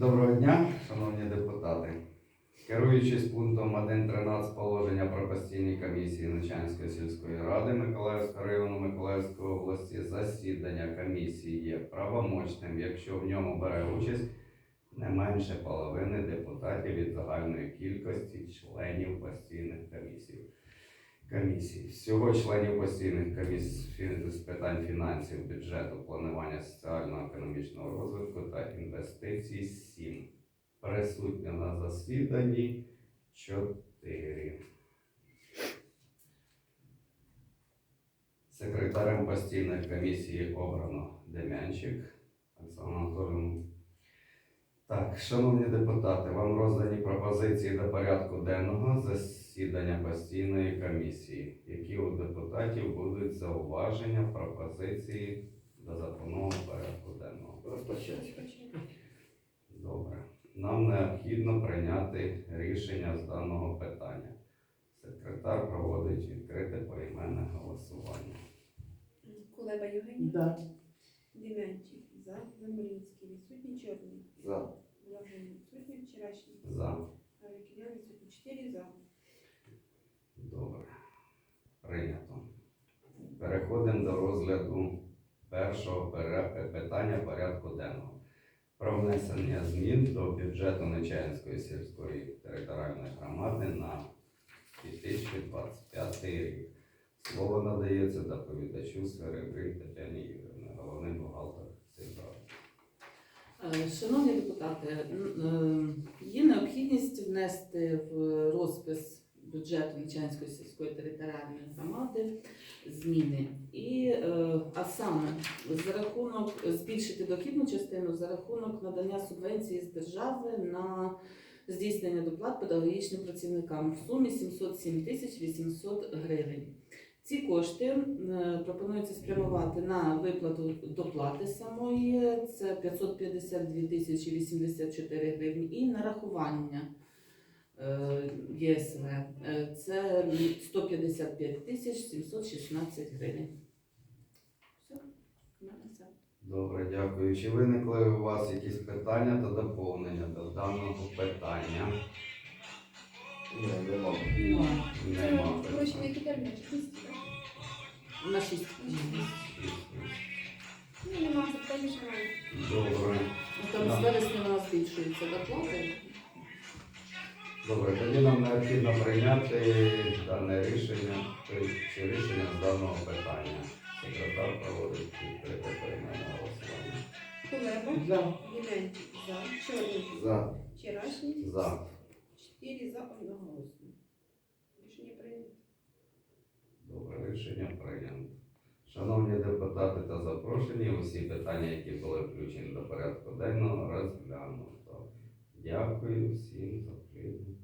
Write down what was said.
Доброго дня, шановні депутати. Керуючись пунктом 1.13 положення про постійні комісії Начальської сільської ради Миколаївського району Миколаївської області, засідання комісії є правомочним, якщо в ньому бере участь не менше половини депутатів від загальної кількості членів постійних комісій. Комісій. Всього членів постійних комісій з питань фінансів, бюджету, планування соціально-економічного розвитку та інвестицій 7. Присутня на засіданні 4. Секретарем постійної комісії обрано Дем'янчик. Так, шановні депутати, вам роздані пропозиції до порядку денного засідання постійної комісії. Які у депутатів будуть зауваження, пропозиції до запропонованого порядку денного? Розпочати. Добре. Нам необхідно прийняти рішення з даного питання. Секретар проводить відкрите поіменне голосування. Кулеба Євгенія. Да. Демянчик. За. Замринський. Відсутній Чорний. За. Блаженний. Відсутній Вчорашній. За. Рекілян. Відсутній. Чотири. За. Добре. Прийнято. Переходимо до розгляду першого питання порядку денного. Про внесення змін до бюджету Нечаянської сільської територіальної громади на 2025 рік. Слово надається доповідачу Серебрій Тетяні Юрівні, Шановні депутати, е, є необхідність внести в розпис бюджету Нечаянської сільської територіальної громади зміни. І, е, а саме за рахунок збільшити дохідну частину за рахунок надання субвенції з держави на здійснення доплат педагогічним працівникам в сумі 707 тисяч 800 гривень. Ці кошти е, пропонується спрямувати на виплату доплати самої, це 552 тисячі 84 гривні, і нарахування е, ЄСВ, е, це 155 тисяч 716 гривень. Все. Добре, дякую. Чи виникли у вас якісь питання та доповнення до даного питання? Ні, нема. Нема. Гроші на які терміни? Шість. На 6 Ну, нема шановні. Добре. Там з вересня у збільшується доплата. Добре, тоді нам необхідно прийняти дане рішення чи- рішення з даного питання. Секретар проводить відкрите поіменне голосування. Кулеба. За. Демянчик. За. Чорний. За. Вчорашній. За. Чотири. За. Одноголосно. Рішення прийнято. Добре, рішення прийнято. Шановні депутати та запрошені, усі питання, які були включені до порядку денного, розглянуто. Дякую всім за плідну